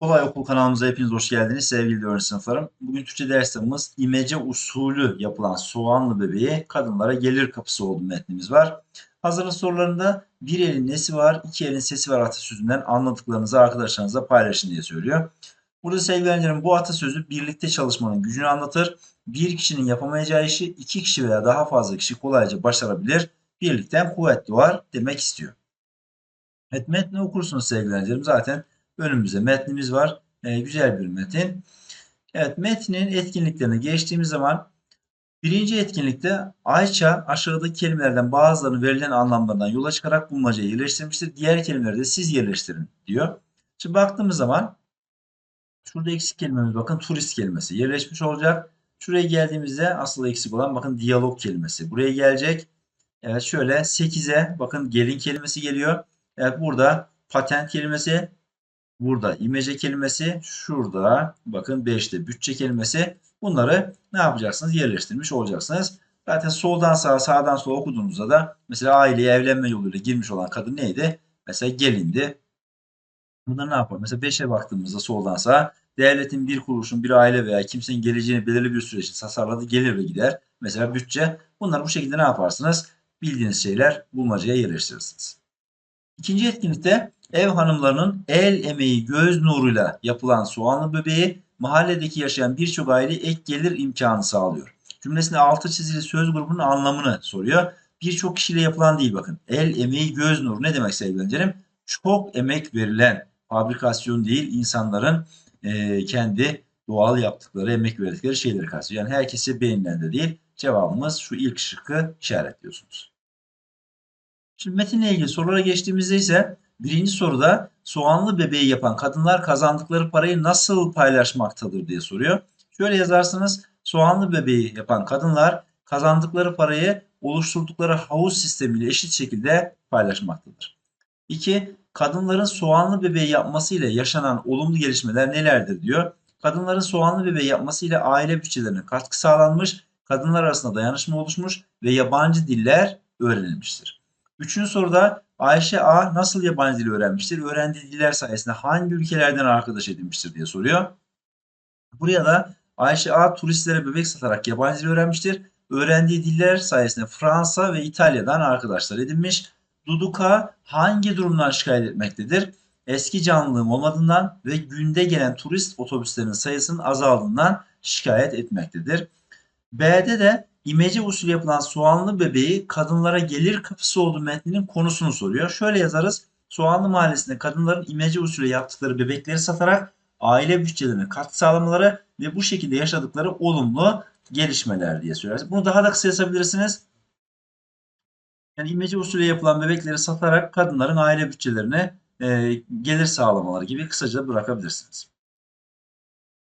Kolay Okul kanalımıza hepiniz hoş geldiniz sevgili öğrenci sınıflarım. Bugün Türkçe dersimiz imece usulü yapılan soğanlı bebeğe kadınlara gelir kapısı oldu metnimiz var. Hazırlık sorularında bir elin nesi var, iki elin sesi var atasözünden anladıklarınızı arkadaşlarınızla paylaşın diye söylüyor. Burada sevgili öğrencilerim bu atasözü birlikte çalışmanın gücünü anlatır. Bir kişinin yapamayacağı işi iki kişi veya daha fazla kişi kolayca başarabilir. Birlikten kuvvet doğar demek istiyor. Evet metni okursunuz sevgili. Zaten önümüzde metnimiz var. Ee, güzel bir metin. Evet metnin etkinliklerine geçtiğimiz zaman birinci etkinlikte Ayça aşağıdaki kelimelerden bazılarının verilen anlamlarından yola çıkarak bulmacayı yerleştirmiştir. Diğer kelimeleri de siz yerleştirin diyor. Şimdi baktığımız zaman şurada eksik kelimemiz bakın turist kelimesi yerleşmiş olacak. Şuraya geldiğimizde asıl eksik olan bakın diyalog kelimesi. Buraya gelecek. Evet şöyle 8'e bakın gelin kelimesi geliyor. Evet burada patent kelimesi, burada imece kelimesi, şurada bakın 5'te bütçe kelimesi. Bunları ne yapacaksınız? Yerleştirmiş olacaksınız. Zaten soldan sağa, sağdan sola okuduğunuzda da mesela aileye evlenme yoluyla girmiş olan kadın neydi? Mesela gelindi. Burada ne yapar? Mesela 5'e baktığımızda soldan sağa devletin bir kuruluşun, bir aile veya kimsenin geleceğini belirli bir süreç için tasarladığı gelir ve gider. Mesela bütçe. Bunlar bu şekilde ne yaparsınız? Bildiğiniz şeyler bulmacaya yerleştirirsiniz. İkinci etkinlikte ev hanımlarının el emeği göz nuruyla yapılan soğanlı bebeği mahalledeki yaşayan birçok aile ek gelir imkanı sağlıyor. Cümlesinde altı çizili söz grubunun anlamını soruyor. Birçok kişiyle yapılan değil bakın. El emeği göz nuru ne demek sevgili öğrencilerim? Çok emek verilen fabrikasyon değil insanların e, kendi doğal yaptıkları emek verdikleri şeyleri kastediyor. Yani herkese beğenilen de değil. Cevabımız şu ilk şıkkı işaretliyorsunuz. Şimdi metinle ilgili sorulara geçtiğimizde ise birinci soruda soğanlı bebeği yapan kadınlar kazandıkları parayı nasıl paylaşmaktadır diye soruyor. Şöyle yazarsınız soğanlı bebeği yapan kadınlar kazandıkları parayı oluşturdukları havuz sistemiyle eşit şekilde paylaşmaktadır. 2. Kadınların soğanlı bebeği yapmasıyla yaşanan olumlu gelişmeler nelerdir diyor. Kadınların soğanlı bebeği yapmasıyla aile bütçelerine katkı sağlanmış, kadınlar arasında dayanışma oluşmuş ve yabancı diller öğrenilmiştir. Üçüncü soruda Ayşe A nasıl yabancı dil öğrenmiştir? Öğrendiği diller sayesinde hangi ülkelerden arkadaş edinmiştir diye soruyor. Buraya da Ayşe A turistlere bebek satarak yabancı dil öğrenmiştir. Öğrendiği diller sayesinde Fransa ve İtalya'dan arkadaşlar edinmiş. Duduka hangi durumdan şikayet etmektedir? Eski canlılığım olmadığından ve günde gelen turist otobüslerinin sayısının azaldığından şikayet etmektedir. B'de de imece usulü yapılan soğanlı bebeği kadınlara gelir kapısı olduğu metninin konusunu soruyor. Şöyle yazarız. Soğanlı mahallesinde kadınların imece usulü yaptıkları bebekleri satarak aile bütçelerine katkı sağlamaları ve bu şekilde yaşadıkları olumlu gelişmeler diye söyleriz. Bunu daha da kısa yazabilirsiniz. Yani imece usulü yapılan bebekleri satarak kadınların aile bütçelerine e, gelir sağlamaları gibi kısaca bırakabilirsiniz.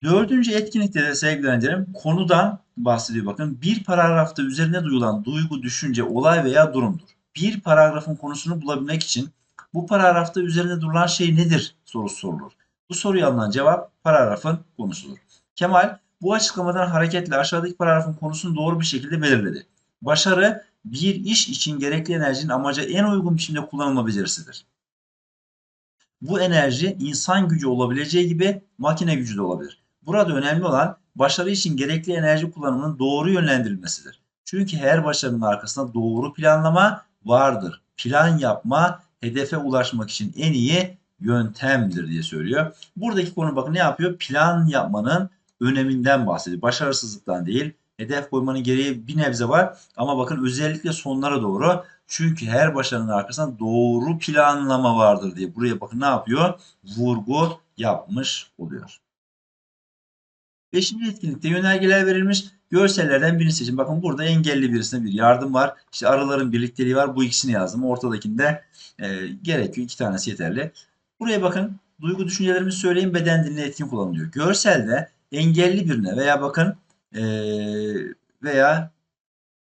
Dördüncü etkinlikte de sevgili öğrencilerim konudan bahsediyor. Bakın bir paragrafta üzerine duyulan duygu, düşünce, olay veya durumdur. Bir paragrafın konusunu bulabilmek için bu paragrafta üzerine durulan şey nedir sorusu sorulur. Bu soruya alınan cevap paragrafın konusudur. Kemal bu açıklamadan hareketle aşağıdaki paragrafın konusunu doğru bir şekilde belirledi. Başarı bir iş için gerekli enerjinin amaca en uygun biçimde kullanılma becerisidir. Bu enerji insan gücü olabileceği gibi makine gücü de olabilir. Burada önemli olan başarı için gerekli enerji kullanımının doğru yönlendirilmesidir. Çünkü her başarının arkasında doğru planlama vardır. Plan yapma hedefe ulaşmak için en iyi yöntemdir diye söylüyor. Buradaki konu bakın ne yapıyor? Plan yapmanın öneminden bahsediyor. Başarısızlıktan değil. Hedef koymanın gereği bir nebze var ama bakın özellikle sonlara doğru çünkü her başarının arkasında doğru planlama vardır diye buraya bakın ne yapıyor? Vurgu yapmış oluyor. Beşinci etkinlikte yönergeler verilmiş. Görsellerden birini seçin. Bakın burada engelli birisine bir yardım var. İşte arıların birlikteliği var. Bu ikisini yazdım. Ortadakinde e, gerekiyor. iki tanesi yeterli. Buraya bakın. Duygu düşüncelerimizi söyleyin. Beden diline etkin kullanılıyor. Görselde engelli birine veya bakın e, veya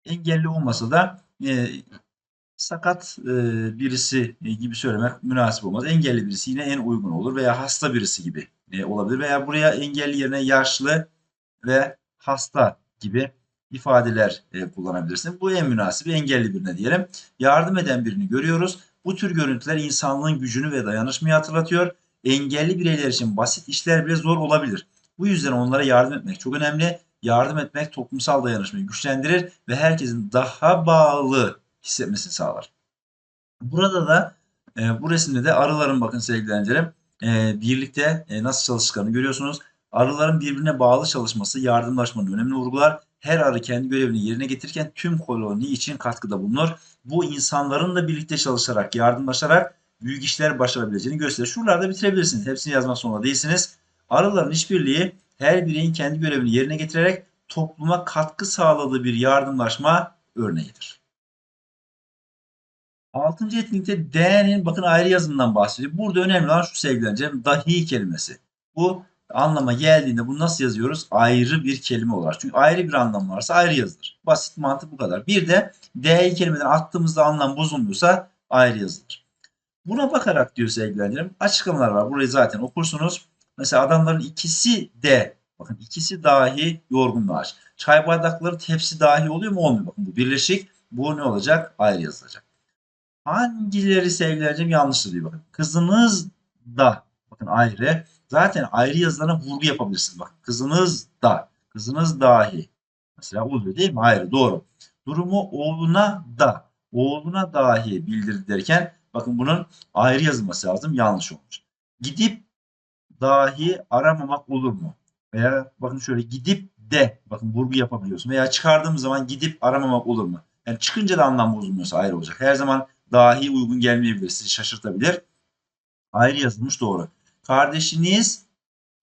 engelli olmasa da e, sakat e, birisi gibi söylemek münasip olmaz. Engelli birisi yine en uygun olur veya hasta birisi gibi e, olabilir veya buraya engelli yerine yaşlı ve hasta gibi ifadeler e, kullanabilirsin. Bu en münasip engelli birine diyelim. Yardım eden birini görüyoruz. Bu tür görüntüler insanlığın gücünü ve dayanışmayı hatırlatıyor. Engelli bireyler için basit işler bile zor olabilir. Bu yüzden onlara yardım etmek çok önemli. Yardım etmek toplumsal dayanışmayı güçlendirir ve herkesin daha bağlı hissetmesini sağlar. Burada da e, bu resimde de arıların bakın sevgili öğrencilerim e, birlikte e, nasıl çalıştıklarını görüyorsunuz. Arıların birbirine bağlı çalışması yardımlaşmanın önemini vurgular. Her arı kendi görevini yerine getirirken tüm koloni için katkıda bulunur. Bu insanların da birlikte çalışarak, yardımlaşarak büyük işler başarabileceğini gösterir. Şuralarda bitirebilirsiniz. Hepsini yazmak zorunda değilsiniz. Arıların işbirliği her bireyin kendi görevini yerine getirerek topluma katkı sağladığı bir yardımlaşma örneğidir. Altıncı etkinlikte D'nin bakın ayrı yazımından bahsediyor. Burada önemli olan şu sevgilerim dahi kelimesi. Bu anlama geldiğinde bunu nasıl yazıyoruz? Ayrı bir kelime olarak. Çünkü ayrı bir anlam varsa ayrı yazılır. Basit mantık bu kadar. Bir de D'yi kelimeden attığımızda anlam bozulmuyorsa ayrı yazılır. Buna bakarak diyor sevgilerim açıklamalar var. Burayı zaten okursunuz. Mesela adamların ikisi de bakın ikisi dahi yorgun maaş. Çay bardakları tepsi dahi oluyor mu? Olmuyor. Bakın bu birleşik. Bu ne olacak? Ayrı yazılacak. Hangileri sevgilerim yanlıştır diyor bakın. Kızınız da bakın ayrı. Zaten ayrı yazılarına vurgu yapabilirsiniz. Bakın kızınız da. Kızınız dahi. Mesela oluyor değil mi? Ayrı doğru. Durumu oğluna da. Oğluna dahi bildirdi derken bakın bunun ayrı yazılması lazım. Yanlış olmuş. Gidip dahi aramamak olur mu? Veya bakın şöyle gidip de bakın vurgu yapabiliyorsun. Veya çıkardığımız zaman gidip aramamak olur mu? Yani çıkınca da anlam bozulmuyorsa ayrı olacak. Her zaman dahi uygun gelmeyebilir. Sizi şaşırtabilir. Ayrı yazılmış doğru. Kardeşiniz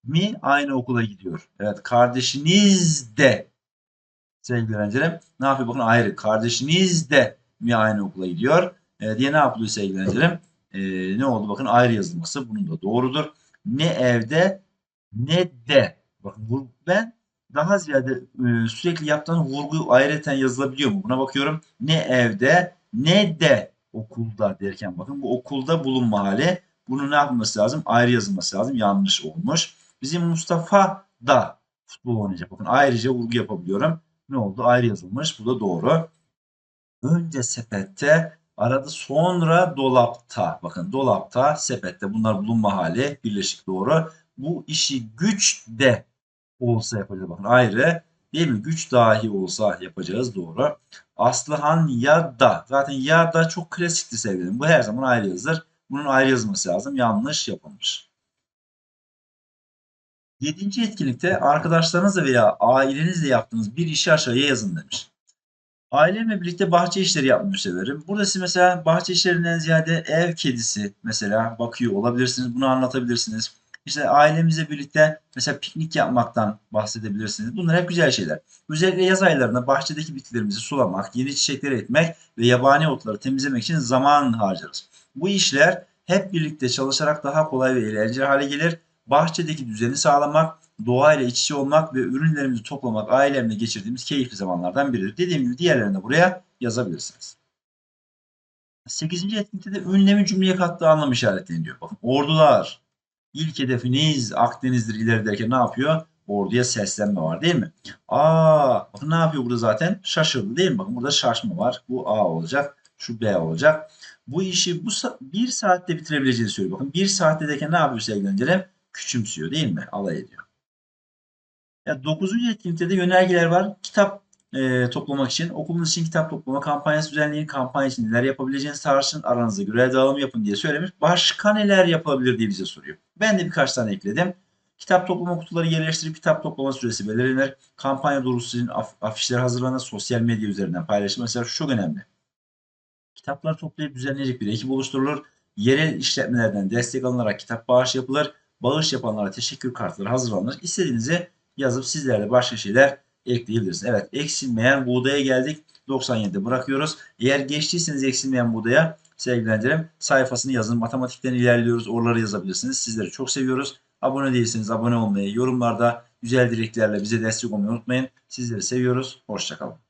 mi aynı okula gidiyor? Evet kardeşiniz de sevgili öğrencilerim ne yapıyor? Bakın ayrı. Kardeşiniz de mi aynı okula gidiyor? E, diye ne yapılıyor sevgili öğrencilerim? E, ne oldu? Bakın ayrı yazılması. Bunun da doğrudur. Ne evde ne de. Bakın ben daha ziyade e, sürekli yaptığın vurgu ayrıten yazılabiliyor mu? Buna bakıyorum. Ne evde ne de okulda derken bakın bu okulda bulunma hali. Bunu ne yapması lazım? Ayrı yazılması lazım. Yanlış olmuş. Bizim Mustafa da futbol oynayacak. Bakın ayrıca vurgu yapabiliyorum. Ne oldu? Ayrı yazılmış. Bu da doğru. Önce sepette aradı sonra dolapta. Bakın dolapta sepette bunlar bulunma hali birleşik doğru. Bu işi güç de olsa yapacağız. Bakın ayrı değil mi? Güç dahi olsa yapacağız doğru. Aslıhan ya da. Zaten ya da çok klasikti sevgilim. Bu her zaman ayrı yazılır. Bunun ayrı yazılması lazım. Yanlış yapılmış. Yedinci etkinlikte arkadaşlarınızla veya ailenizle yaptığınız bir işi aşağıya yazın demiş. Ailemle birlikte bahçe işleri yapmayı severim. Burada siz mesela bahçe işlerinden ziyade ev kedisi mesela bakıyor olabilirsiniz. Bunu anlatabilirsiniz. İşte ailemizle birlikte mesela piknik yapmaktan bahsedebilirsiniz. Bunlar hep güzel şeyler. Özellikle yaz aylarında bahçedeki bitkilerimizi sulamak, yeni çiçekleri ekmek ve yabani otları temizlemek için zaman harcarız. Bu işler hep birlikte çalışarak daha kolay ve eğlenceli hale gelir. Bahçedeki düzeni sağlamak, doğayla iç içe olmak ve ürünlerimizi toplamak ailemle geçirdiğimiz keyifli zamanlardan biridir. Dediğim gibi diğerlerini de buraya yazabilirsiniz. 8. etkinlikte de ünlemi cümleye kattığı anlam işaretleniliyor. Bakın ordular, ilk hedefiniz Akdeniz'dir ileri derken ne yapıyor? Orduya seslenme var değil mi? Aa, bakın ne yapıyor burada zaten? Şaşırdı değil mi? Bakın burada şaşma var. Bu A olacak. Şu B olacak. Bu işi bu bir saatte bitirebileceğini söylüyor. Bakın bir saatte derken ne yapıyor sevgili öğrencilerim? Küçümsüyor değil mi? Alay ediyor. Ya 9. etkinlikte de yönergeler var. Kitap e, toplamak için okulunuz için kitap toplama kampanyası düzenleyin. Kampanya için neler yapabileceğinizi tartışın. Aranızda görev dağılımı yapın diye söylemiş. Başka neler yapılabilir diye bize soruyor. Ben de birkaç tane ekledim. Kitap toplama kutuları yerleştirip kitap toplama süresi belirlenir. Kampanya doğrusu için af afişler hazırlanır. Sosyal medya üzerinden paylaşılır. Mesela şu çok önemli. Kitaplar toplayıp düzenleyecek bir ekip oluşturulur. Yerel işletmelerden destek alınarak kitap bağış yapılır. Bağış yapanlara teşekkür kartları hazırlanır. İstediğinizi yazıp sizler de başka şeyler ekleyebilirsiniz. Evet eksilmeyen buğdaya geldik. 97'de bırakıyoruz. Eğer geçtiyseniz eksilmeyen buğdaya sevgilendirim sayfasını yazın. Matematikten ilerliyoruz. Oraları yazabilirsiniz. Sizleri çok seviyoruz. Abone değilseniz abone olmayı, yorumlarda güzel dileklerle bize destek olmayı unutmayın. Sizleri seviyoruz. Hoşçakalın.